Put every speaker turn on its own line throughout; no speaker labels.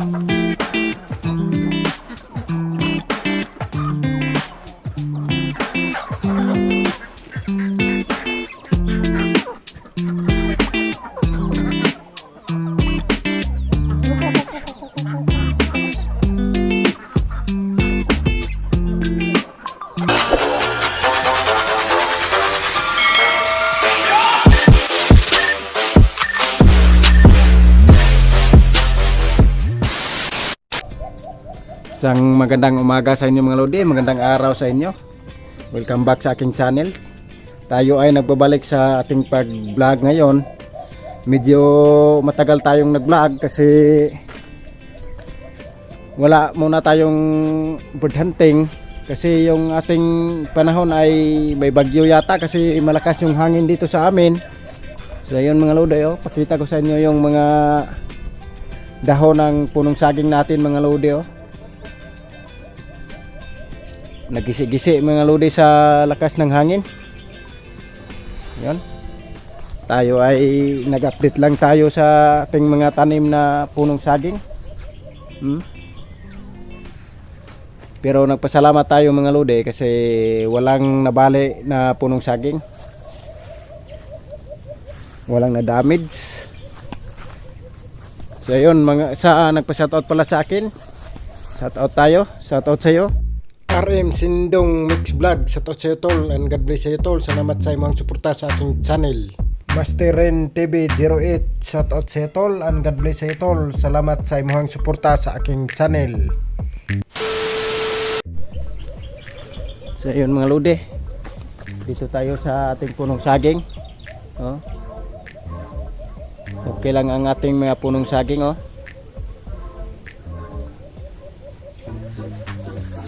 Thank you. Isang magandang umaga sa inyo mga lodi, magandang araw sa inyo. Welcome back sa aking channel. Tayo ay nagbabalik sa ating pag-vlog ngayon. Medyo matagal tayong nag-vlog kasi wala muna tayong bird hunting kasi yung ating panahon ay may bagyo yata kasi malakas yung hangin dito sa amin. So yun mga lodi, oh, pakita ko sa inyo yung mga dahon ng punong saging natin mga lodi. Oh. Nagisi-gisi mga lodi sa lakas ng hangin. Yon tayo ay nag-update lang tayo sa ating mga tanim na punong saging. Hmm? pero nagpasalamat tayo mga lodi kasi walang nabali na punong saging. Walang na damage so yun mga sa nagpa-shoutout pala sa akin. Shoutout tayo. Shoutout sa iyo RM Sindong Mix Vlog. Sa to sa'yo tol. And God bless sa'yo tol. Salamat sa imong suporta sa aking channel. Master Ren TV 08 shout out sa'yo tol. And God bless sa'yo tol. Salamat sa imong suporta sa aking channel. So yun mga lode dito tayo sa ating punong saging. Oh. Okay lang ang ating mga punong saging oh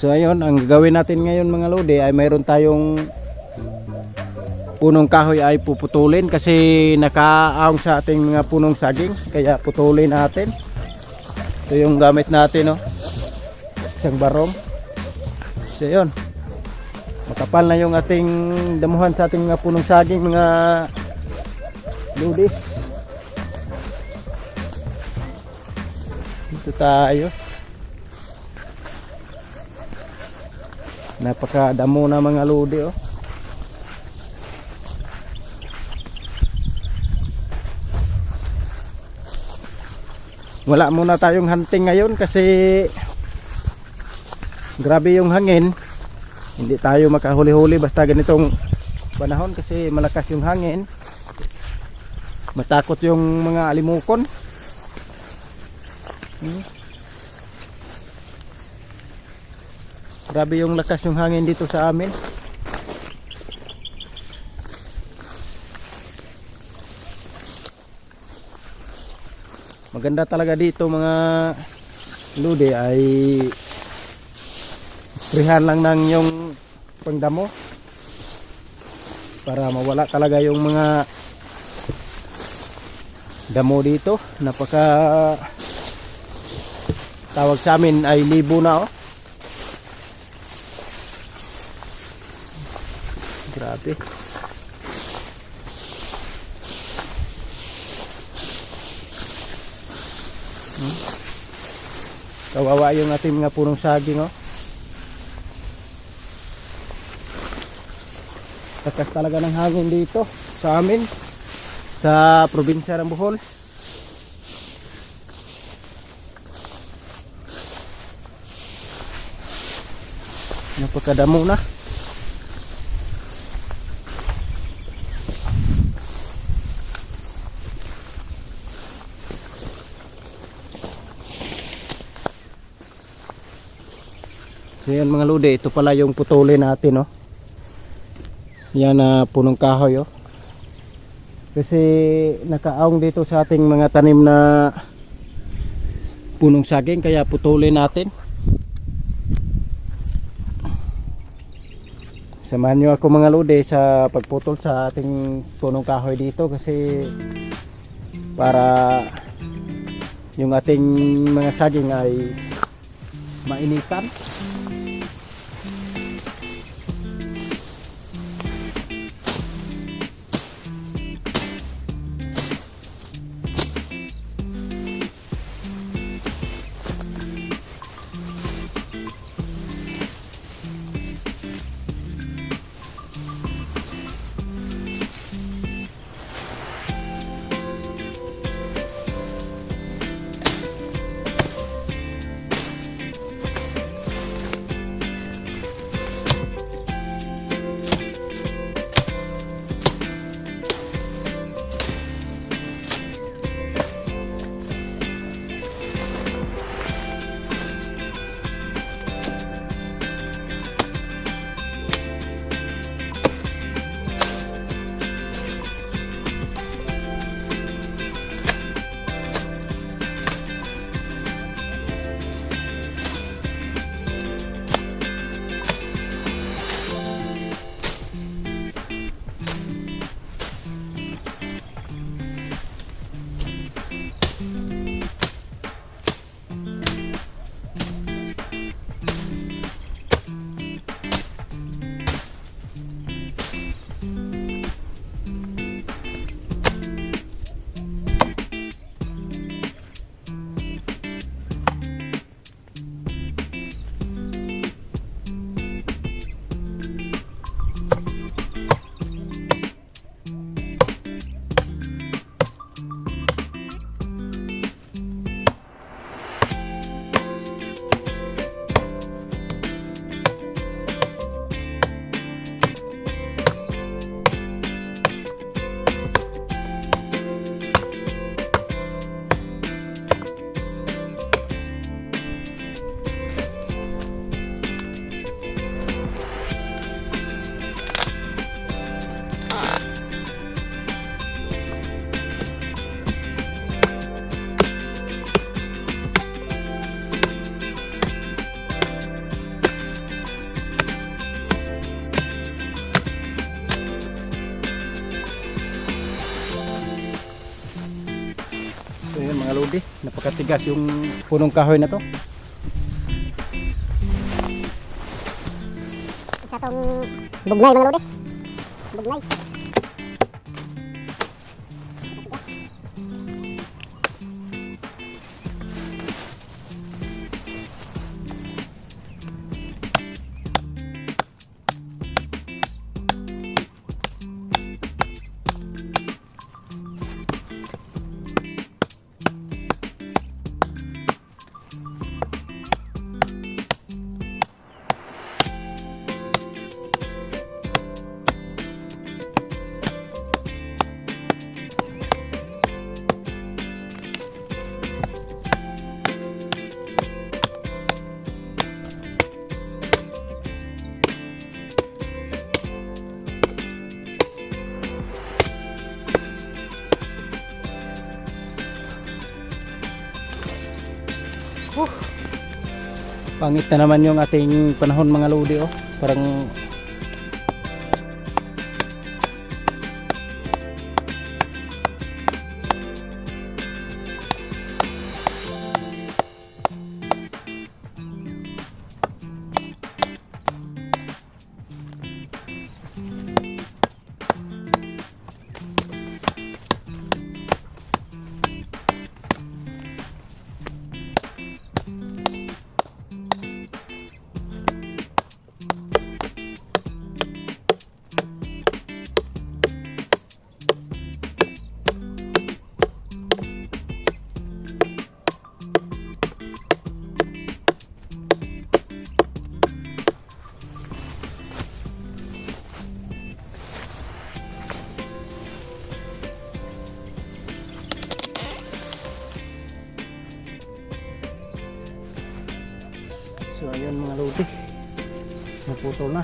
So ayun, ang gagawin natin ngayon mga lodi ay mayroon tayong punong kahoy ay puputulin kasi nakaaong sa ating mga punong saging kaya putulin natin. Ito yung gamit natin no. Isang barong. So ayun. Makapal na yung ating damuhan sa ating mga punong saging mga lodi. Dito tayo. Napakadamo na mga lodi oh. wala muna tayong hunting ngayon kasi grabe yung hangin hindi tayo makahuli-huli basta ganitong panahon kasi malakas yung hangin matakot yung mga alimukon hmm. Grabe yung lakas yung hangin dito sa amin. Maganda talaga dito mga lude ay sprihan lang ng yung pangdamo para mawala talaga yung mga damo dito napaka tawag sa amin ay libo na oh Grabe. Hmm. Kawawa yung ating mga punong saging oh. Takas talaga ng hangin dito sa amin sa probinsya ng Bohol. Napakadamo na. Yan mga lude, ito pala yung putulin natin, no. Yan na punong kahoy, oh. Kasi nakaaong dito sa ating mga tanim na punong saging kaya putulin natin. Samahan nyo ako mga lude sa pagputol sa ating punong kahoy dito kasi para yung ating mga saging ay mainitan. Napakatigas yung punong kahoy na to.
Isa tong bugnay mga lodi. Bugnay.
Pangit na naman yung ating panahon mga lodi oh. Parang lodi. Naputol na.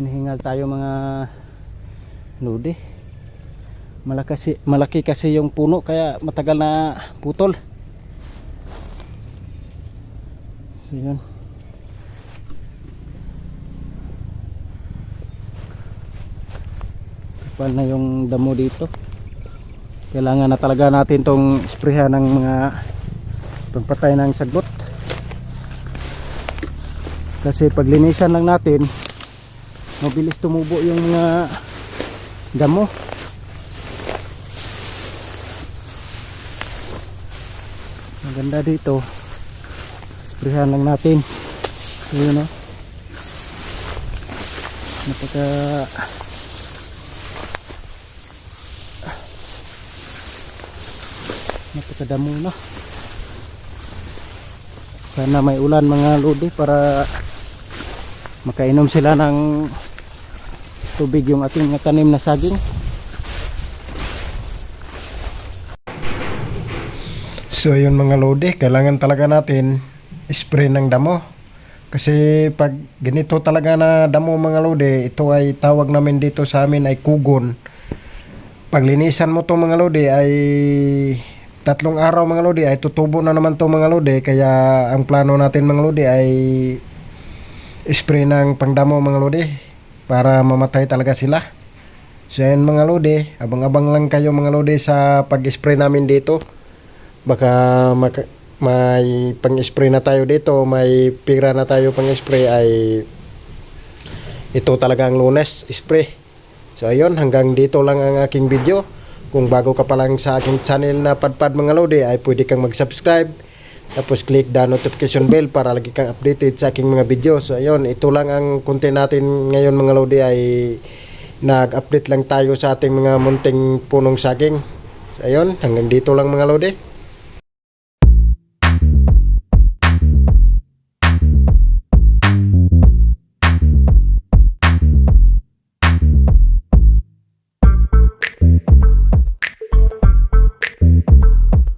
Hinihingal tayo mga lodi malaki kasi, malaki kasi yung puno kaya matagal na putol. So yun. Kapal na yung damo dito. Kailangan na talaga natin tong sprayhan ng mga pagpatay ng sagbot kasi paglinisan lang natin mabilis tumubo yung mga damo. Maganda dito. Sprayhan lang natin. Yun o napaka napakadamo na. Sana may ulan mga lodi para makainom sila ng tubig yung ating mga tanim na saging So yun mga lodi, kailangan talaga natin spray ng damo. Kasi pag ganito talaga na damo mga lodi, ito ay tawag namin dito sa amin ay kugon. Pag linisan mo to mga lodi ay tatlong araw mga lodi ay tutubo na naman to mga lodi. Kaya ang plano natin mga lodi ay spray ng pangdamo mga lodi para mamatay talaga sila. So yan mga lodi, abang-abang lang kayo mga lodi sa pag-spray namin dito baka may pang-spray na tayo dito, may pira na tayo pang-spray ay ito talaga ang lunes spray. So ayun, hanggang dito lang ang aking video. Kung bago ka pa lang sa aking channel na Padpad mga lodi ay pwede kang mag-subscribe. Tapos click the notification bell para lagi kang updated sa aking mga video. So ayun, ito lang ang content natin ngayon mga lodi ay nag-update lang tayo sa ating mga munting punong saging. So, ayun, hanggang dito lang mga lodi.